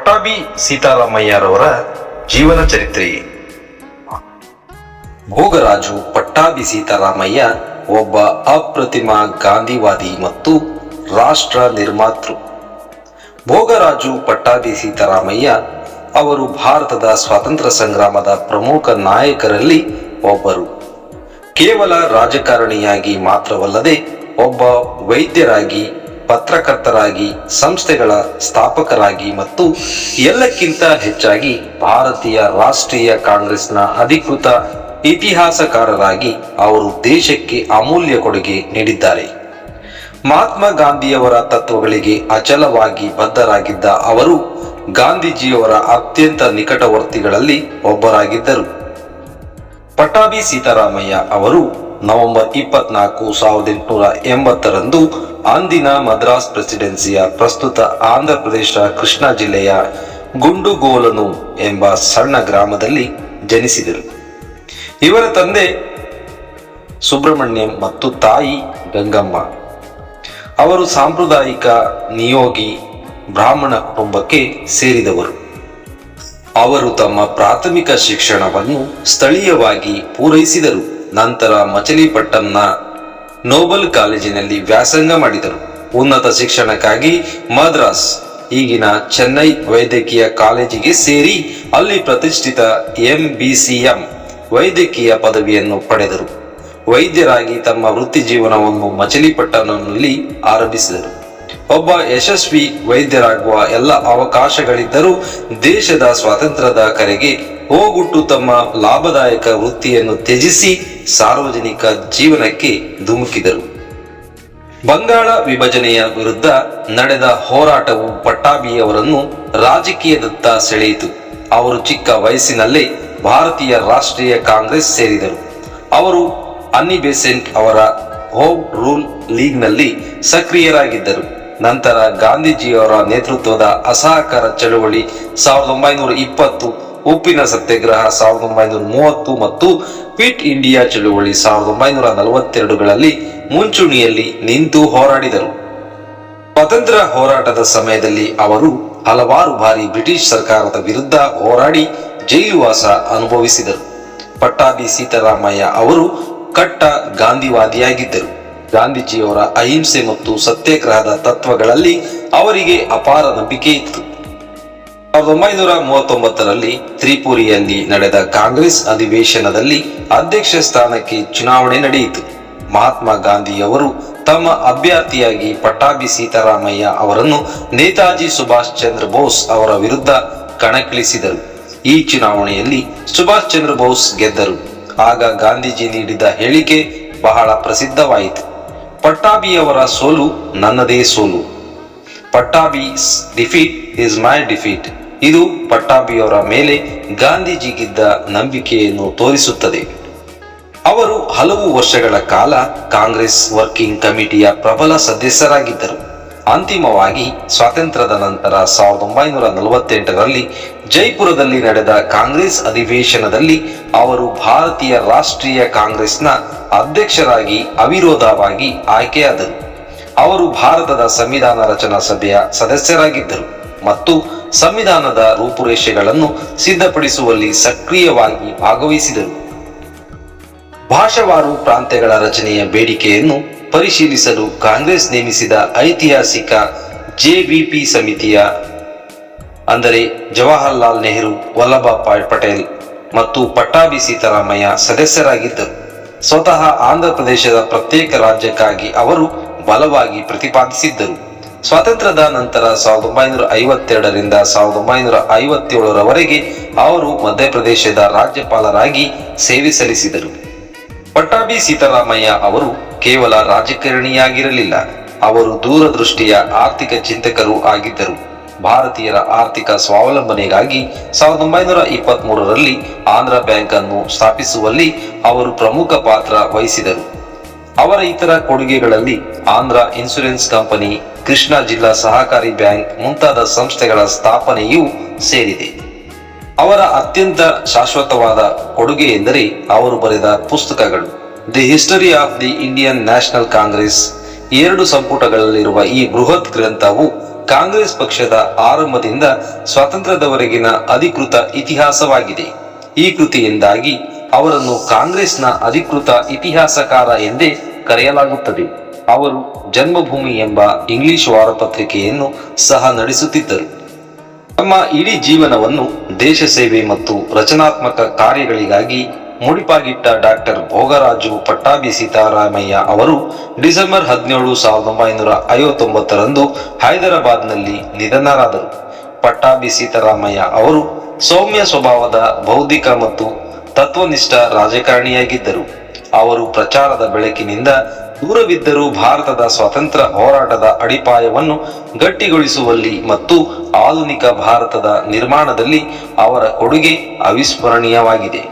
ಪಟ್ಟಾಭಿ ಸೀತಾರಾಮಯ್ಯರವರ ಜೀವನ ಚರಿತ್ರೆ. ಭೋಗರಾಜು ಪಟ್ಟಾಭಿ ಸೀತಾರಾಮಯ್ಯ ಒಬ್ಬ ಅಪ್ರತಿಮ ಗಾಂಧಿವಾದಿ ಮತ್ತು ರಾಷ್ಟ್ರ ನಿರ್ಮಾತೃ. ಭೋಗರಾಜು ಪಟ್ಟಾಭಿ ಸೀತಾರಾಮಯ್ಯ ಅವರು ಭಾರತದ ಸ್ವಾತಂತ್ರ್ಯ ಸಂಗ್ರಾಮದ ಪ್ರಮುಖ ನಾಯಕರಲ್ಲಿ ಒಬ್ಬರು. ಕೇವಲ ರಾಜಕಾರಣಿಯಾಗಿ ಮಾತ್ರವಲ್ಲದೆ ಒಬ್ಬ ವೈದ್ಯರಾಗಿ ಪತ್ರಕರ್ತರಾಗಿ, ಸಂಸ್ಥೆಗಳ ಸ್ಥಾಪಕರಾಗಿ ಮತ್ತು ಎಲ್ಲಕ್ಕಿಂತ ಹೆಚ್ಚಾಗಿ ಭಾರತೀಯ ರಾಷ್ಟ್ರೀಯ ಕಾಂಗ್ರೆಸ್ನ ಅಧಿಕೃತ ಇತಿಹಾಸಕಾರರಾಗಿ ಅವರು ದೇಶಕ್ಕೆ ಅಮೂಲ್ಯ ಕೊಡುಗೆ ನೀಡಿದ್ದಾರೆ. ಮಹಾತ್ಮ ಗಾಂಧಿಯವರ ತತ್ವಗಳಿಗೆ ಅಚಲವಾಗಿ ಬದ್ಧರಾಗಿದ್ದ ಅವರು ಗಾಂಧೀಜಿಯವರ ಅತ್ಯಂತ ನಿಕಟವರ್ತಿಗಳಲ್ಲಿ ಒಬ್ಬರಾಗಿದ್ದರು. ಪಟ್ಟಾಭಿ ಸೀತಾರಾಮಯ್ಯ ಅವರು ನವೆಂಬರ್ ಇಪ್ಪತ್ನಾಲ್ಕು, ಸಾವಿರದ ಎಂಟುನೂರ ಎಂಬತ್ತರಂದು ಅಂದಿನ ಮದ್ರಾಸ್ ಪ್ರೆಸಿಡೆನ್ಸಿಯ ಪ್ರಸ್ತುತ ಆಂಧ್ರ ಪ್ರದೇಶ ಕೃಷ್ಣಾ ಜಿಲ್ಲೆಯ ಗುಂಡುಗೋಲನು ಎಂಬ ಸಣ್ಣ ಗ್ರಾಮದಲ್ಲಿ ಜನಿಸಿದರು. ಇವರ ತಂದೆ ಸುಬ್ರಹ್ಮಣ್ಯಂ ಮತ್ತು ತಾಯಿ ಗಂಗಮ್ಮ. ಅವರು ಸಾಂಪ್ರದಾಯಿಕ ನಿಯೋಗಿ ಬ್ರಾಹ್ಮಣ ಕುಟುಂಬಕ್ಕೆ ಸೇರಿದವರು. ಅವರು ತಮ್ಮ ಪ್ರಾಥಮಿಕ ಶಿಕ್ಷಣವನ್ನು ಸ್ಥಳೀಯವಾಗಿ ಪೂರೈಸಿದರು. ನಂತರ ಮಚಲಿಪಟ್ಟಂನ ನೋಬಲ್ ಕಾಲೇಜಿನಲ್ಲಿ ವ್ಯಾಸಂಗ ಮಾಡಿದರು. ಉನ್ನತ ಶಿಕ್ಷಣಕ್ಕಾಗಿ ಮದ್ರಾಸ್, ಈಗಿನ ಚೆನ್ನೈ ವೈದ್ಯಕೀಯ ಕಾಲೇಜಿಗೆ ಸೇರಿ ಅಲ್ಲಿ ಪ್ರತಿಷ್ಠಿತ ಎಂ ವೈದ್ಯಕೀಯ ಪದವಿಯನ್ನು ಪಡೆದರು. ವೈದ್ಯರಾಗಿ ತಮ್ಮ ವೃತ್ತಿ ಜೀವನವನ್ನು ಮಚಲಿಪಟ್ಟಣದಲ್ಲಿ ಆರಂಭಿಸಿದರು. ಒಬ್ಬ ಯಶಸ್ವಿ ವೈದ್ಯರಾಗುವ ಎಲ್ಲ ಅವಕಾಶಗಳಿದ್ದರೂ ದೇಶದ ಸ್ವಾತಂತ್ರ್ಯದ ಕರೆಗೆ ಹೋಗುಟ್ಟು ತಮ್ಮ ಲಾಭದಾಯಕ ವೃತ್ತಿಯನ್ನು ತ್ಯಜಿಸಿ ಸಾರ್ವಜನಿಕ ಜೀವನಕ್ಕೆ ಧುಮುಕಿದರು. ಬಂಗಾಳ ವಿಭಜನೆಯ ವಿರುದ್ಧ ನಡೆದ ಹೋರಾಟವು ಪಟ್ಟಾಭಿಯವರನ್ನು ರಾಜಕೀಯದತ್ತ ಸೆಳೆಯಿತು. ಅವರು ಚಿಕ್ಕ ವಯಸ್ಸಿನಲ್ಲೇ ಭಾರತೀಯ ರಾಷ್ಟ್ರೀಯ ಕಾಂಗ್ರೆಸ್ ಸೇರಿದರು. ಅವರು ಅನ್ನಿ ಬೆಸೆಂಟ್ ಅವರ ಹೋಮ್ ರೂಲ್ ಲೀಗ್ನಲ್ಲಿ ಸಕ್ರಿಯರಾಗಿದ್ದರು. ನಂತರ ಗಾಂಧೀಜಿಯವರ ನೇತೃತ್ವದ ಅಸಹಕಾರ ಚಳುವಳಿ ಸಾವಿರದ ಒಂಬೈನೂರ ಇಪ್ಪತ್ತು ಉಪ್ಪಿನ ಸತ್ಯಾಗ್ರಹ ಸಾವಿರದ ಒಂಬೈನೂರ ಮೂವತ್ತು ಮತ್ತು ಕ್ವಿಟ್ ಇಂಡಿಯಾ ಚಳುವಳಿ ಸಾವಿರದ ಒಂಬೈನೂರ ನಲವತ್ತೆರಡುಗಳಲ್ಲಿ ಮುಂಚೂಣಿಯಲ್ಲಿ ನಿಂತು ಹೋರಾಡಿದರು. ಸ್ವತಂತ್ರ ಹೋರಾಟದ ಸಮಯದಲ್ಲಿ ಅವರು ಹಲವಾರು ಬಾರಿ ಬ್ರಿಟಿಷ್ ಸರ್ಕಾರದ ವಿರುದ್ಧ ಹೋರಾಡಿ ಜೈಲುವಾಸ ಅನುಭವಿಸಿದರು. ಪಟ್ಟಾಭಿ ಸೀತಾರಾಮಯ್ಯ ಅವರು ಕಟ್ಟ ಗಾಂಧಿವಾದಿಯಾಗಿದ್ದರು. ಗಾಂಧೀಜಿಯವರ ಅಹಿಂಸೆ ಮತ್ತು ಸತ್ಯಾಗ್ರಹದ ತತ್ವಗಳಲ್ಲಿ ಅವರಿಗೆ ಅಪಾರ ನಂಬಿಕೆ ಇತ್ತು. ಸಾವಿರದ ಒಂಬೈನೂರ ಮೂವತ್ತೊಂಬತ್ತರಲ್ಲಿ ತ್ರಿಪುರಿಯಲ್ಲಿ ನಡೆದ ಕಾಂಗ್ರೆಸ್ ಅಧಿವೇಶನದಲ್ಲಿ ಅಧ್ಯಕ್ಷ ಸ್ಥಾನಕ್ಕೆ ಚುನಾವಣೆ ನಡೆಯಿತು. ಮಹಾತ್ಮ ಗಾಂಧಿಯವರು ತಮ್ಮ ಅಭ್ಯರ್ಥಿಯಾಗಿ ಪಟ್ಟಾಭಿ ಸೀತಾರಾಮಯ್ಯ ಅವರನ್ನು ನೇತಾಜಿ ಸುಭಾಷ್ ಚಂದ್ರ ಬೋಸ್ ಅವರ ವಿರುದ್ಧ ಕಣಕ್ಕಿಳಿಸಿದರು. ಈ ಚುನಾವಣೆಯಲ್ಲಿ ಸುಭಾಷ್ ಚಂದ್ರ ಬೋಸ್ ಗೆದ್ದರು. ಆಗ ಗಾಂಧೀಜಿ ನೀಡಿದ ಹೇಳಿಕೆ ಬಹಳ ಪ್ರಸಿದ್ಧವಾಯಿತು. ಪಟ್ಟಾಭಿಯವರ ಸೋಲು ನನ್ನದೇ ಸೋಲು. Pattabhi's defeat is my defeat. ಇದು ಪಟ್ಟಾಭಿಯವರ ಮೇಲೆ ಗಾಂಧೀಜಿಗಿದ್ದ ನಂಬಿಕೆಯನ್ನು ತೋರಿಸುತ್ತದೆ. ಅವರು ಹಲವು ವರ್ಷಗಳ ಕಾಲ ಕಾಂಗ್ರೆಸ್ ವರ್ಕಿಂಗ್ ಕಮಿಟಿಯ ಪ್ರಬಲ ಸದಸ್ಯರಾಗಿದ್ದರು. ಅಂತಿಮವಾಗಿ ಸ್ವಾತಂತ್ರ್ಯದ ನಂತರ ಸಾವಿರದ ಒಂಬೈನೂರ ನಲವತ್ತೆಂಟರಲ್ಲಿ ಜೈಪುರದಲ್ಲಿ ನಡೆದ ಕಾಂಗ್ರೆಸ್ ಅಧಿವೇಶನದಲ್ಲಿ ಅವರು ಭಾರತೀಯ ರಾಷ್ಟ್ರೀಯ ಕಾಂಗ್ರೆಸ್ನ ಅಧ್ಯಕ್ಷರಾಗಿ ಅವಿರೋಧವಾಗಿ ಆಯ್ಕೆಯಾದರು. ಅವರು ಭಾರತದ ಸಂವಿಧಾನ ರಚನಾ ಸಭೆಯ ಸದಸ್ಯರಾಗಿದ್ದರು ಮತ್ತು ಸಂವಿಧಾನದ ರೂಪುರೇಷೆಗಳನ್ನು ಸಿದ್ಧಪಡಿಸುವಲ್ಲಿ ಸಕ್ರಿಯವಾಗಿ ಭಾಗವಹಿಸಿದರು. ಭಾಷಾವಾರು ಪ್ರಾಂತ್ಯಗಳ ರಚನೆಯ ಬೇಡಿಕೆಯನ್ನು ಪರಿಶೀಲಿಸಲು ಕಾಂಗ್ರೆಸ್ ನೇಮಿಸಿದ ಐತಿಹಾಸಿಕ ಜೆವಿಪಿ ಸಮಿತಿಯ ಅಂದರೆ ಜವಾಹರ್ಲಾಲ್ ನೆಹರು ವಲ್ಲಭಭಾಯ್ ಪಟೇಲ್ ಮತ್ತು ಪಟ್ಟಾಭಿ ಸೀತಾರಾಮಯ್ಯ ಸದಸ್ಯರಾಗಿದ್ದರು. ಸ್ವತಃ ಆಂಧ್ರ ಪ್ರದೇಶದ ಪ್ರತ್ಯೇಕ ರಾಜ್ಯಕ್ಕಾಗಿ ಅವರು ಬಲವಾಗಿ ಪ್ರತಿಪಾದಿಸಿದ್ದರು. ಸ್ವಾತಂತ್ರ್ಯದ ನಂತರ ಸಾವಿರದ ಒಂಬೈನೂರ ಐವತ್ತೆರಡರಿಂದ ಸಾವಿರದ ಒಂಬೈನೂರ ಐವತ್ತೇಳರವರೆಗೆ ಅವರು ಮಧ್ಯಪ್ರದೇಶದ ರಾಜ್ಯಪಾಲರಾಗಿ ಸೇವೆ ಸಲ್ಲಿಸಿದರು. ಪಟ್ಟಾಭಿ ಸೀತಾರಾಮಯ್ಯ ಅವರು ಕೇವಲ ರಾಜಕಾರಣಿಯಾಗಿರಲಿಲ್ಲ, ಅವರು ದೂರದೃಷ್ಟಿಯ ಆರ್ಥಿಕ ಚಿಂತಕರು ಆಗಿದ್ದರು. ಭಾರತೀಯರ ಆರ್ಥಿಕ ಸ್ವಾವಲಂಬನೆಗಾಗಿ ಸಾವಿರದ ಒಂಬೈನೂರ ಇಪ್ಪತ್ತ್ ಮೂರರಲ್ಲಿ ಆಂಧ್ರ ಬ್ಯಾಂಕ್ ಅನ್ನು ಸ್ಥಾಪಿಸುವಲ್ಲಿ ಅವರು ಪ್ರಮುಖ ಪಾತ್ರ ವಹಿಸಿದರು. ಅವರ ಇತರ ಕೊಡುಗೆಗಳಲ್ಲಿ ಆಂಧ್ರ ಇನ್ಸೂರೆನ್ಸ್ ಕಂಪನಿ ಕೃಷ್ಣಾ ಜಿಲ್ಲಾ ಸಹಕಾರಿ ಬ್ಯಾಂಕ್ ಮುಂತಾದ ಸಂಸ್ಥೆಗಳ ಸ್ಥಾಪನೆಯೂ ಸೇರಿದೆ. ಅವರ ಅತ್ಯಂತ ಶಾಶ್ವತವಾದ ಕೊಡುಗೆ ಎಂದರೆ ಅವರು ಬರೆದ ಪುಸ್ತಕಗಳು. The history of the Indian National Congress ಎರಡು ಸಂಪುಟಗಳಲ್ಲಿರುವ ಈ ಬೃಹತ್ ಗ್ರಂಥವು ಕಾಂಗ್ರೆಸ್ ಪಕ್ಷದ ಆರಂಭದಿಂದ ಸ್ವಾತಂತ್ರ್ಯದವರೆಗಿನ ಅಧಿಕೃತ ಇತಿಹಾಸವಾಗಿದೆ. ಈ ಕೃತಿಯಿಂದಾಗಿ ಅವರನ್ನು ಕಾಂಗ್ರೆಸ್ನ ಅಧಿಕೃತ ಇತಿಹಾಸಕಾರ ಎಂದೇ ಕರೆಯಲಾಗುತ್ತದೆ. ಅವರು ಜನ್ಮಭೂಮಿ ಎಂಬ ಇಂಗ್ಲಿಷ್ ವಾರಪತ್ರಿಕೆಯನ್ನು ಸಹ ನಡೆಸುತ್ತಿದ್ದರು. ತಮ್ಮ ಇಡೀ ಜೀವನವನ್ನು ದೇಶ ಸೇವೆ ಮತ್ತು ರಚನಾತ್ಮಕ ಕಾರ್ಯಗಳಿಗಾಗಿ ಮುಡಿಪಾಗಿಟ್ಟ ಡಾಕ್ಟರ್ ಭೋಗರಾಜು ಪಟ್ಟಾಭಿ ಸೀತಾರಾಮಯ್ಯ ಅವರು ಡಿಸೆಂಬರ್ ಹದಿನೇಳು ಸಾವಿರದ ಒಂಬೈನೂರ ಐವತ್ತೊಂಬತ್ತರಂದು ಹೈದರಾಬಾದ್ನಲ್ಲಿ ನಿಧನರಾದರು. ಪಟ್ಟಾಭಿ ಸೀತಾರಾಮಯ್ಯ ಅವರು ಸೌಮ್ಯ ಸ್ವಭಾವದ ಬೌದ್ಧಿಕ ಮತ್ತು ತತ್ವನಿಷ್ಠ ರಾಜಕಾರಣಿಯಾಗಿದ್ದರು. ಅವರು ಪ್ರಚಾರದ ಬೆಳಕಿನಿಂದ ದೂರವಿದ್ದರೂ ಭಾರತದ ಸ್ವಾತಂತ್ರ್ಯ ಹೋರಾಟದ ಅಡಿಪಾಯವನ್ನು ಗಟ್ಟಿಗೊಳಿಸುವಲ್ಲಿ ಮತ್ತು ಆಧುನಿಕ ಭಾರತದ ನಿರ್ಮಾಣದಲ್ಲಿ ಅವರ ಕೊಡುಗೆ ಅವಿಸ್ಮರಣೀಯವಾಗಿದೆ.